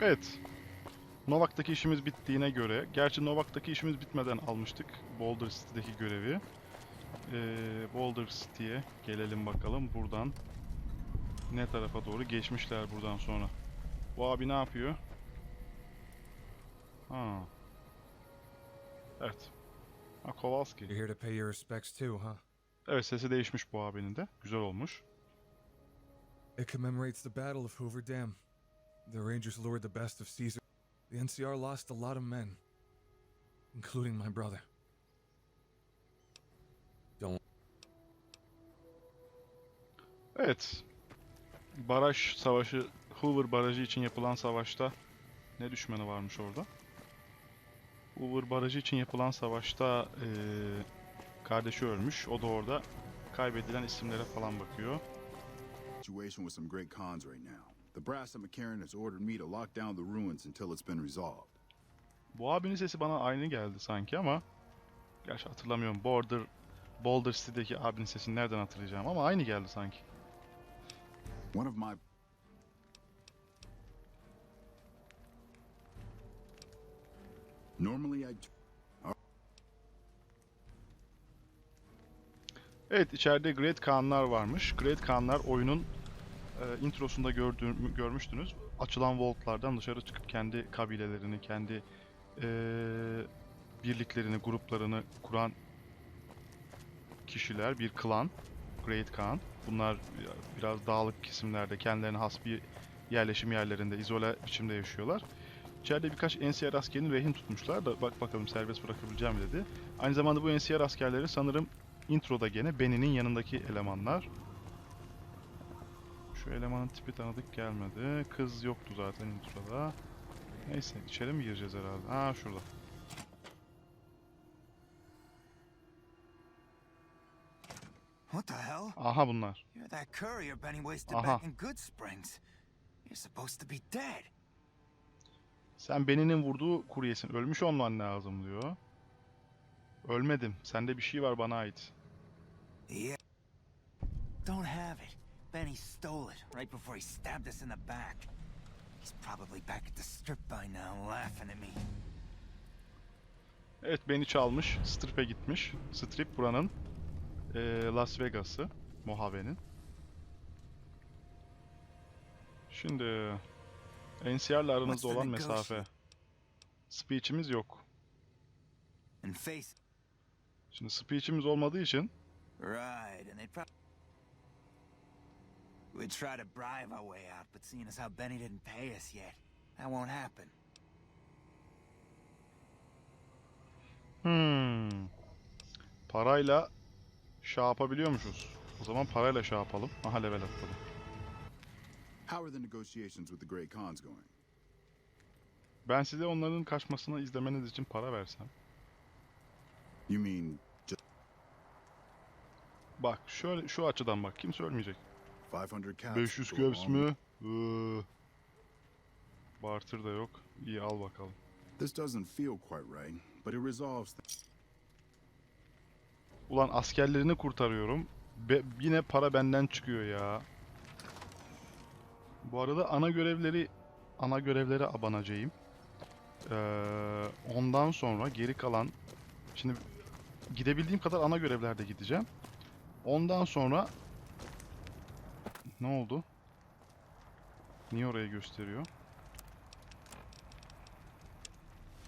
Evet. Novak'taki işimiz bittiğine göre, gerçi Novak'taki işimiz bitmeden almıştık Boulder City'deki görevi. Ee, Boulder City'ye gelelim bakalım buradan. Ne tarafa doğru geçmişler buradan sonra. Bu abi ne yapıyor? Ha. Evet. Ha Kowalski. You're here to pay your respects too, huh? Evet sesi değişmiş bu abinin de. Güzel olmuş. It commemorates the Battle of Hoover Dam. The Rangers lured the best of Caesar. The NCR lost a lot of men, including my brother. Don't Evet. Baraj savaşı, Hoover Barajı için yapılan savaşta ne düşmanı varmış orada? Hoover Barajı için yapılan savaşta eee, kardeşi ölmüş. O da orada kaybedilen isimlere falan bakıyor. situation with some great cons right now. The brass at McCarran has ordered me to lock down the ruins until it's been resolved. Bu abinin sesi bana aynı geldi sanki ama gerçi hatırlamıyorum. Border Boulder City'deki abinin sesini nereden hatırlayacağım ama aynı geldi sanki. One of my Normally I Evet içeride Great Khan'lar varmış. Great Khan'lar oyunun e, introsunda gördüğüm, görmüştünüz. Açılan vaultlardan dışarı çıkıp kendi kabilelerini, kendi e, birliklerini, gruplarını kuran kişiler, bir klan. Great Khan. Bunlar biraz dağlık kesimlerde, kendilerine has bir yerleşim yerlerinde, izole biçimde yaşıyorlar. İçeride birkaç NCR askerini rehin tutmuşlar da bak bakalım serbest bırakabileceğim dedi. Aynı zamanda bu NCR askerleri sanırım introda gene Benny'nin yanındaki elemanlar. Şu elemanın tipi tanıdık gelmedi. Kız yoktu zaten introda. Neyse içeri mi gireceğiz herhalde? Aa şurada. What the hell? Aha bunlar. You're that courier Benny wasted Aha. back in Good Springs. You're supposed to be dead. Sen Benny'nin vurduğu kuryesin. Ölmüş olman lazım diyor. Ölmedim. Sende bir şey var bana ait. Yeah. Benny stole it right before he stabbed us in the back. He's probably back at the strip by now, laughing at me. Evet beni çalmış. Strip'e gitmiş. Strip buranın eee, Las Vegas'ı. Mojave'nin. Şimdi NCR'la aranızda olan mesafe. Speech'imiz yok. Şimdi speech'imiz olmadığı için right, and they'd probably we'd try to bribe our way out, but seeing as how Benny didn't pay us yet, that won't happen. hmm, parayla şey yapabiliyormuşuz. O zaman parayla şey yapalım. Aha level atladım. How are the negotiations with the great cons going? Ben size onların kaçmasını izlemeniz için para versem. You mean just Bak şöyle şu açıdan bak. Kimse ölmeyecek. 500 caps? 500 go a caps long way. mı? Iıı. Barter da yok. İyi al bakalım. This doesn't feel quite right, but it resolves. Ulan askerlerini kurtarıyorum. Be- yine para benden çıkıyor ya. Bu arada ana görevleri ana görevlere abanacağım. Ee, ondan sonra geri kalan şimdi gidebildiğim kadar ana görevlerde gideceğim. Ondan sonra ne oldu? Niye oraya gösteriyor?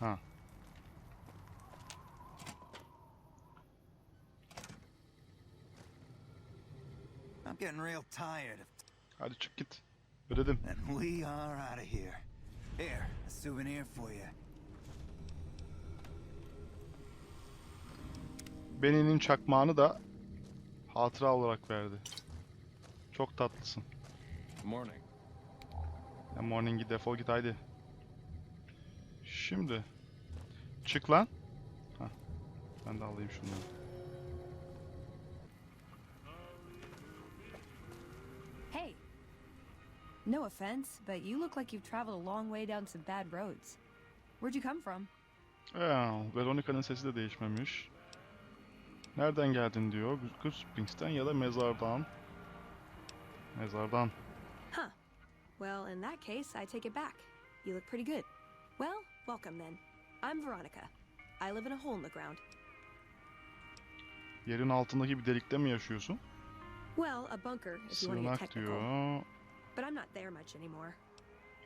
Ha. I'm getting real tired of Hadi çık git. Ödedim. and we are out of here. Here, a souvenir for you. Benny'nin çakmağını da hatıra olarak verdi. Çok tatlısın. morning. Ya morning'i defol git haydi. Şimdi. Çık lan. Hah. Ben de alayım şunu. Hey. No offense, but you look like you've traveled a long way down some bad roads. Where'd you come from? Ee, Veronica'nın sesi de değişmemiş. Nereden geldin diyor. Good Springs'ten ya da mezardan. Mezardan. Huh. Well, in that case, I take it back. You look pretty good. Well, welcome then. I'm Veronica. I live in a hole in the ground. Yerin altındaki bir delikte mi yaşıyorsun? Well, a bunker if you want to get Sığınak technical. diyor. But I'm not there much anymore.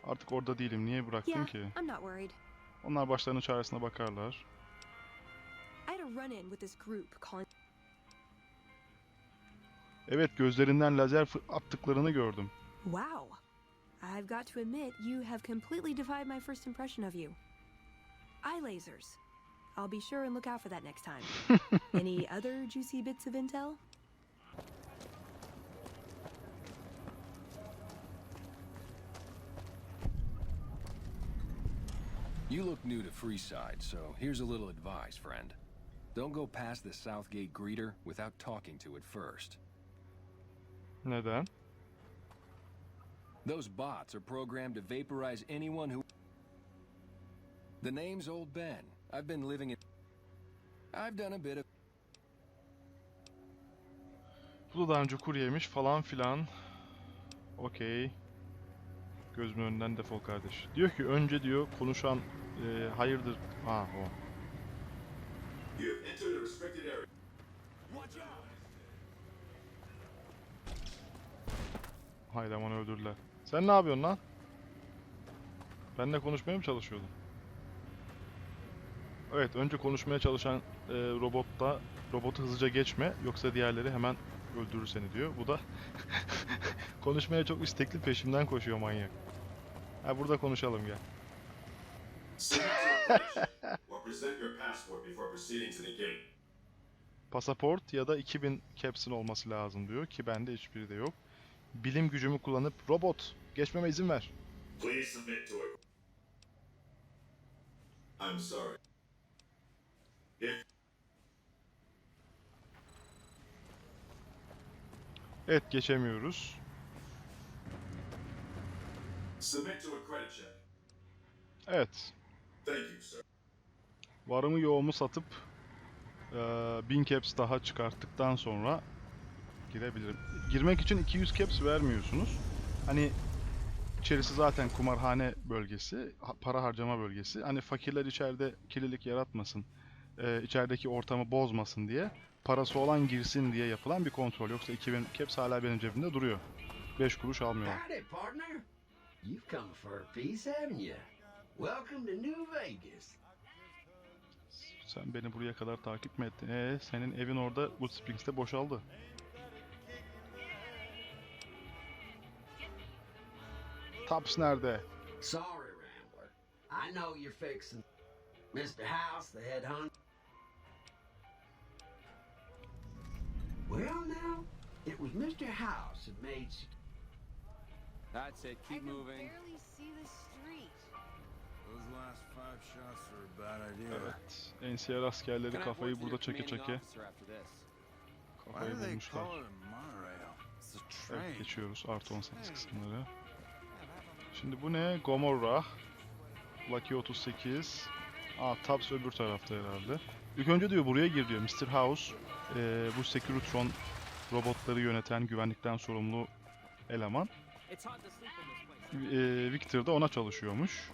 Artık orada değilim. Niye bıraktın Yeah, ki? I'm not worried. Onlar başlarının çaresine bakarlar. I had a run-in with this group calling Evet gözlerinden lazer fı- attıklarını gördüm. Wow. I've got to admit, you have completely defied my first impression of you. Eye lasers. I'll be sure and look out for that next time. Any other juicy bits of intel? You look new to Freeside, so here's a little advice, friend. Don't go past the Southgate greeter without talking to it first. Neden? Those bots are programmed to vaporize anyone who. The name's Old Ben. I've been living in. I've done a bit of. Bu da daha önce kuryeymiş falan filan. Okey. Gözümün önünden defol kardeş. Diyor ki önce diyor konuşan e, hayırdır. Ha o. You have entered a restricted area. Haydi aman öldürdüler. Sen ne yapıyorsun lan? Benle konuşmaya mı çalışıyordun? Evet, önce konuşmaya çalışan e, robotta robotu hızlıca geçme yoksa diğerleri hemen öldürür seni diyor. Bu da konuşmaya çok istekli peşimden koşuyor manyak. Ha burada konuşalım gel. Pasaport ya da 2000 caps'in olması lazım diyor ki bende hiçbiri de yok. Bilim gücümü kullanıp robot geçmeme izin ver. Please submit to it. I'm sorry. If Evet geçemiyoruz. submit to a credit check. Evet. Thank you, sir. Varımı yoğumu satıp eee 1000 caps daha çıkarttıktan sonra girebilirim. Girmek için 200 caps vermiyorsunuz. Hani içerisi zaten kumarhane bölgesi, para harcama bölgesi. Hani fakirler içeride kirlilik yaratmasın, eee, içerideki ortamı bozmasın diye parası olan girsin diye yapılan bir kontrol. Yoksa 2000 caps hala benim cebimde duruyor. 5 kuruş almıyorlar. You've come for a piece, haven't you? Welcome to New Vegas. Sen beni buraya kadar takip mi ettin? Ee, senin evin orada Wood Springs'te boşaldı. Taps nerede? Sorry, Rambler. I know you're fixing Mr. House, the head hunter. Well, now, it was Mr. House that made. That's it. Keep moving. barely see the street. Those last five shots were a bad idea. Evet. NCR askerleri Can I kafayı burada çeke çeke kafayı bulmuşlar. Evet, geçiyoruz artı 18 kısımları. Şimdi bu ne? Gomorrah. Lucky 38. Aa Taps öbür tarafta herhalde. İlk önce diyor buraya gir diyor. Mr. House eee, bu Securitron robotları yöneten güvenlikten sorumlu eleman. Eee, Victor da ona çalışıyormuş.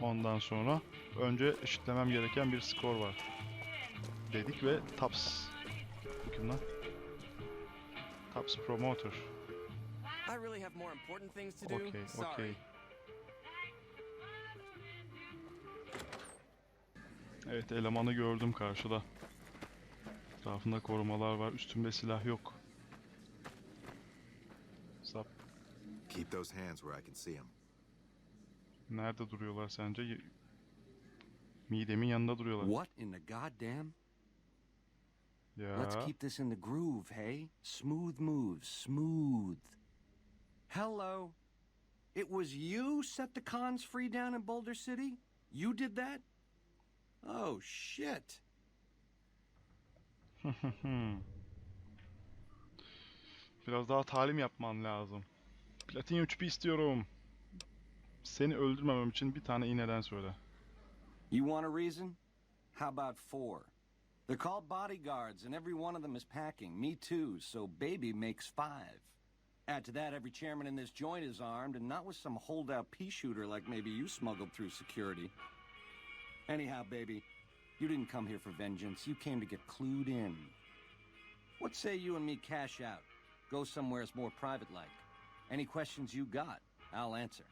Ondan sonra önce eşitlemem gereken bir skor var. Dedik ve Taps. Bu kim lan? Taps Promoter. I really have more important things to do. Okey, Sorry. okey. Evet, elemanı gördüm karşıda. Etrafında korumalar var, üstümde silah yok. Sap, Keep those hands where I can see them. nerede duruyorlar sence? Midemin yanında duruyorlar. What in the goddamn? Let's Ya, keep this in the groove, hey? Smooth moves, smooth. Hello. It was you set the cons free down in Boulder City? You did that? Oh, shit. biraz daha talim yapman lazım. Platin 3 istiyorum. Seni öldürmemem için bir tane iğneden söyle. You want a reason? How about four? They're called bodyguards, and every one of them is packing. Me too, so baby makes five. Add to that, every chairman in this joint is armed, and not with some holdout pea shooter like maybe you smuggled through security. Anyhow, baby, you didn't come here for vengeance. You came to get clued in. What say you and me cash out? Go somewheres more private like. Any questions you got, I'll answer.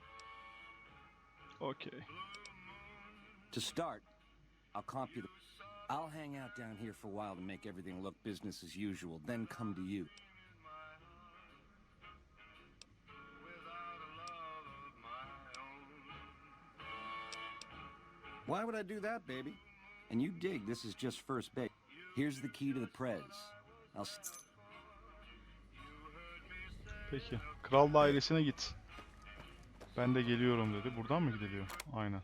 Okay. To start, I'll comp you the. I'll hang out down here for a while to make everything look business as usual, then come to you. Why would I do that, baby? And you dig this is just first base. Here's the key to the prez. I'll. Peki. Kral dairesine git. Ben de geliyorum dedi. Buradan mı gidiliyor? Aynen.